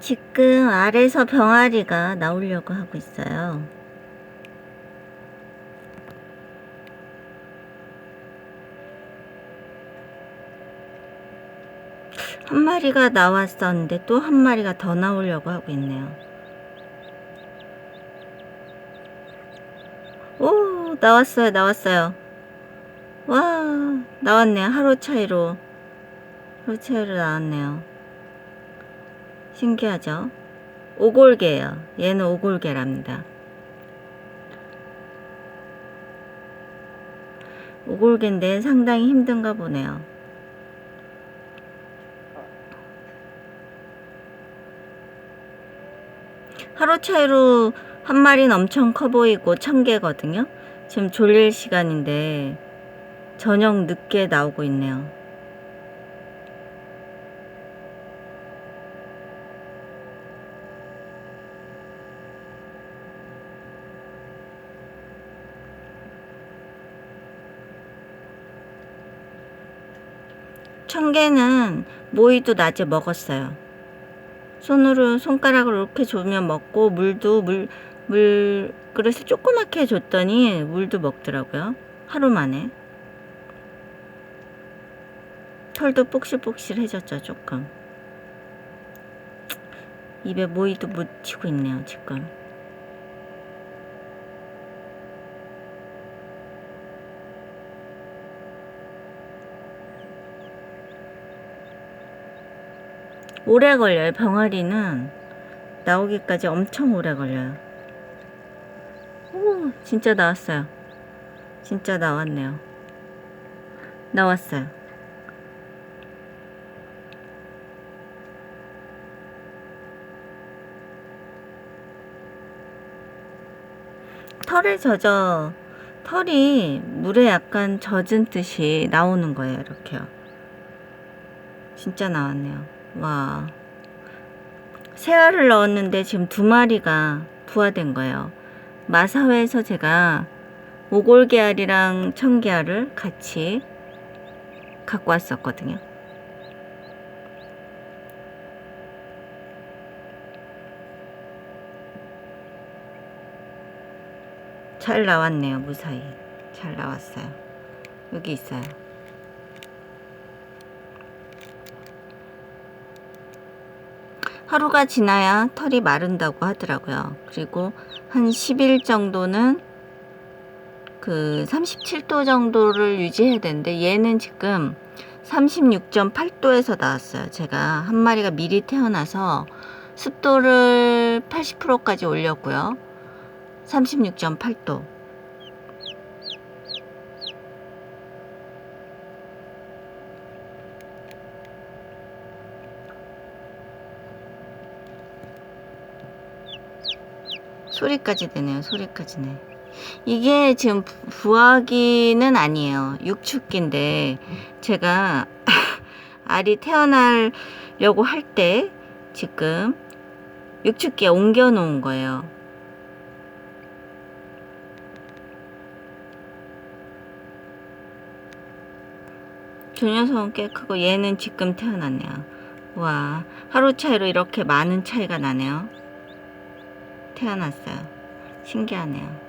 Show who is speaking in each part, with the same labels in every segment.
Speaker 1: 지금 아래서 병아리가 나오려고 하고 있어요. 한 마리가 나왔었는데 또 한 마리가 더 나오려고 하고 있네요. 오, 나왔어요, 나왔어요. 와, 나왔네요. 하루 차이로. 하루 차이로 나왔네요. 신기하죠? 오골개예요. 얘는 오골개랍니다. 오골개인데 상당히 힘든가 보네요. 하루 차이로 한 마리는 엄청 커 보이고 천 개거든요. 지금 졸릴 시간인데 저녁 늦게 나오고 있네요. 천 개는 모이도 낮에 먹었어요. 손으로 손가락으로 이렇게 조면 먹고 물도 물, 물 그릇을 조그맣게 줬더니 물도 먹더라고요. 하루 만에. 털도 폭실폭실해졌죠, 조금. 입에 모이도 묻히고 있네요, 지금. 오래 걸려요. 병아리는 나오기까지 엄청 오래 걸려요. 오, 진짜 나왔어요. 진짜 나왔네요. 나왔어요. 털에 젖어 털이 물에 약간 젖은 듯이 나오는 거예요. 이렇게요. 진짜 나왔네요. 와. 새알을 넣었는데 지금 두 마리가 부화된 거예요. 마사회에서 제가 오골계알이랑 청계알을 같이 갖고 왔었거든요. 잘 나왔네요, 무사히. 잘 나왔어요. 여기 있어요. 하루가 지나야 털이 마른다고 하더라고요. 그리고 한 10일 정도는 그 37도 정도를 유지해야 되는데 얘는 지금 36.8도에서 나왔어요. 제가 한 마리가 미리 태어나서 습도를 80%까지 올렸고요. 36.8도. 소리까지 되네요. 소리까지 네. 이게 지금 부- 부화기는 아니에요. 육축기인데 제가 알이 태어나려고 할 때 지금 육축기에 옮겨 놓은 거예요. 저 녀석은 꽤 크고 얘는 지금 태어났네요. 와, 하루 차이로 이렇게 많은 차이가 나네요. 태어났어요. 신기하네요.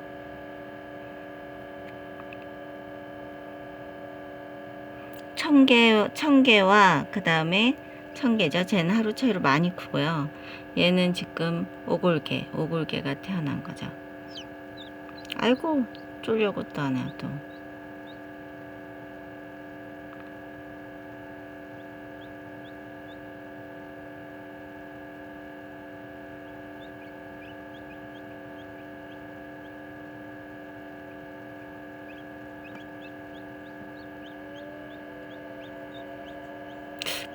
Speaker 1: 청개, 청개와 그 다음에 청개죠. 쟤는 하루 차이로 많이 크고요. 얘는 지금 오골개, 오골개가 태어난 거죠. 아이고, 쫄려고 또 하네요, 또.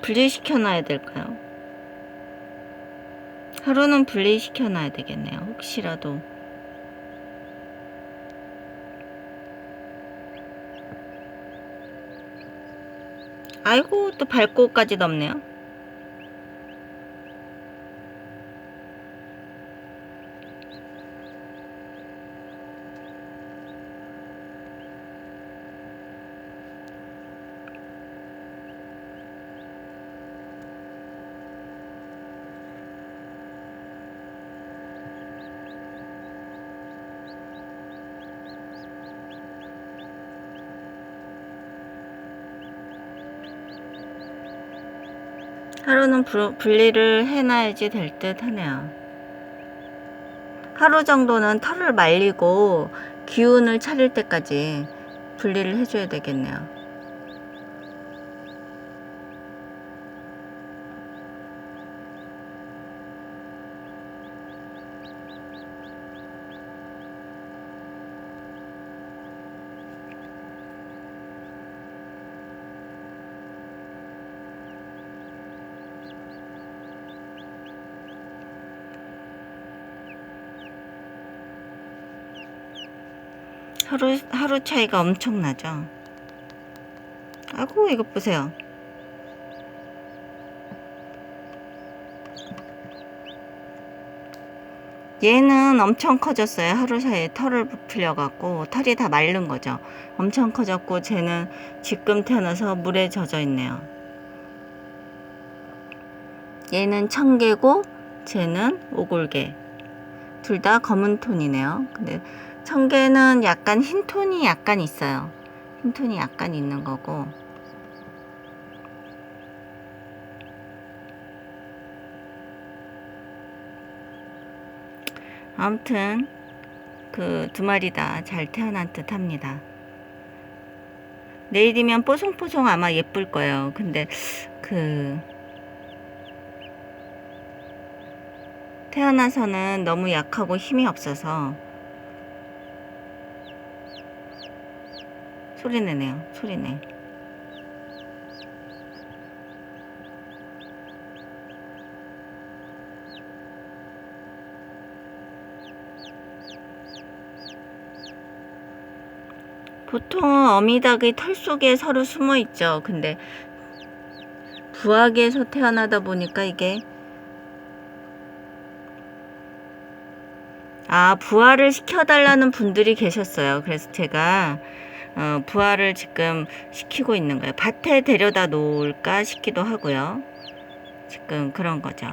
Speaker 1: 분리시켜 놔야 될까요? 하루는 분리시켜 놔야 되겠네요. 혹시라도. 아이고, 또 밟고까지 넘네요. 하루는 부- 분리를 해놔야지 될 듯 하네요. 하루 정도는 털을 말리고 기운을 차릴 때까지 분리를 해줘야 되겠네요. 하루, 하루 차이가 엄청나죠? 아이고, 이것 보세요. 얘는 엄청 커졌어요. 하루 사이에 털을 풀려갖고 털이 다 마른 거죠. 엄청 커졌고 쟤는 지금 태어나서 물에 젖어 있네요. 얘는 청개고 쟤는 오골개. 둘 다 검은 톤이네요. 근데 청개는 약간 흰 톤이 약간 있어요. 흰 톤이 약간 있는 거고. 아무튼 그 두 마리 다 잘 태어난 듯 합니다. 내일이면 뽀송뽀송 아마 예쁠 거예요. 근데 그 태어나서는 너무 약하고 힘이 없어서 소리 내네요. 소리 내. 보통 어미닭의 털 속에 서로 숨어 있죠. 근데 부화기에서 태어나다 보니까 이게 아 부화를 시켜달라는 분들이 계셨어요. 그래서 제가 어, 부화를 지금 시키고 있는 거예요. 밭에 데려다 놓을까 싶기도 하고요. 지금 그런 거죠.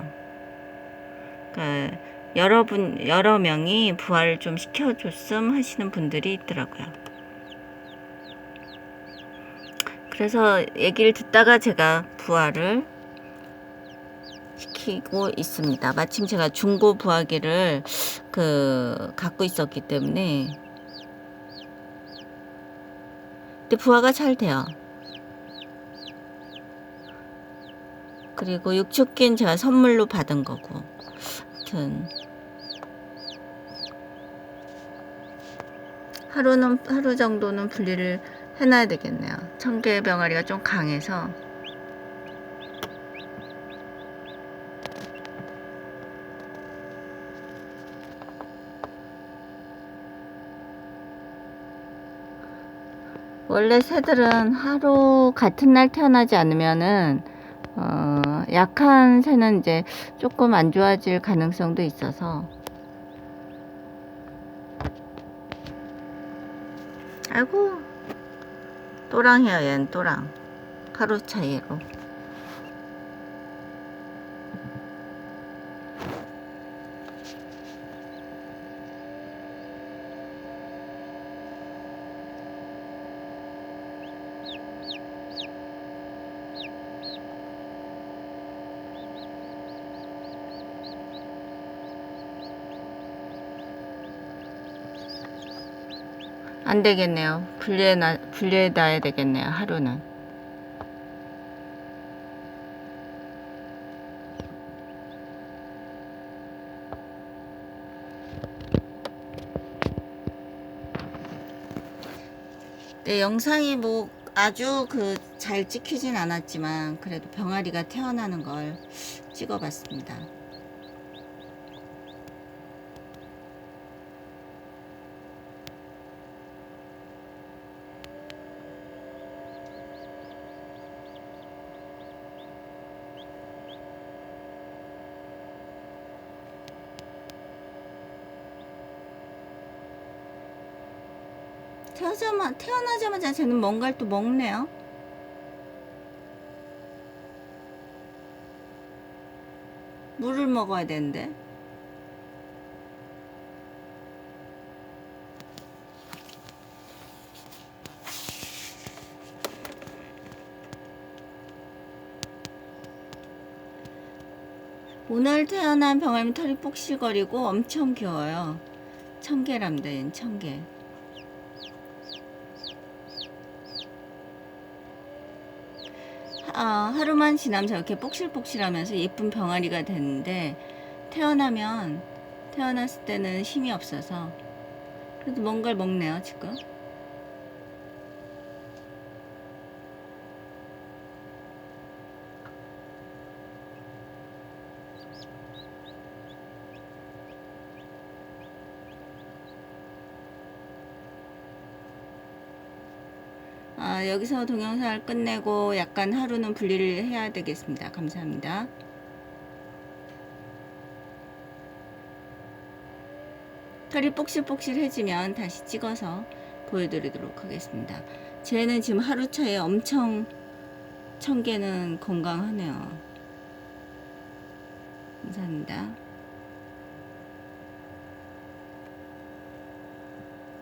Speaker 1: 그러니까 여러분 여러 명이 부화를 좀 시켜줬음 하시는 분들이 있더라고요. 그래서 얘기를 듣다가 제가 부화를 시키고 있습니다. 마침 제가 중고 부화기를 그 갖고 있었기 때문에 근데 부화가 잘 돼요. 그리고 육축기는 제가 선물로 받은 거고. 아무튼 하루는 하루 정도는 분리를 해놔야 되겠네요. 청개 병아리가 좀 강해서 원래 새들은 하루 같은 날 태어나지 않으면은 어, 약한 새는 이제 조금 안 좋아질 가능성도 있어서. 아이고 또랑이야 얘는 또랑. 하루 차이로 안 되겠네요. 분리해 놔, 분리해 놔야 되겠네요. 하루는. 네, 영상이 뭐 아주 그 잘 찍히진 않았지만 그래도 병아리가 태어나는 걸 찍어봤습니다. 태어나자마, 태어나자마자 쟤는 뭔가를 또 먹네요. 물을 먹어야 되는데. 오늘 태어난 병아리 털이 폭실거리고 엄청 귀여워요. 청개랍니다. 얘는 청개. 아, 하루만 지나면 저렇게 폭실폭실하면서 예쁜 병아리가 되는데 태어나면 태어났을 때는 힘이 없어서 그래도 뭔가를 먹네요 지금. 아, 여기서 동영상을 끝내고 약간 하루는 분리를 해야 되겠습니다. 감사합니다. 털이 폭실폭실해지면 다시 찍어서 보여드리도록 하겠습니다. 쟤는 지금 하루 차에 엄청 청개는 건강하네요. 감사합니다.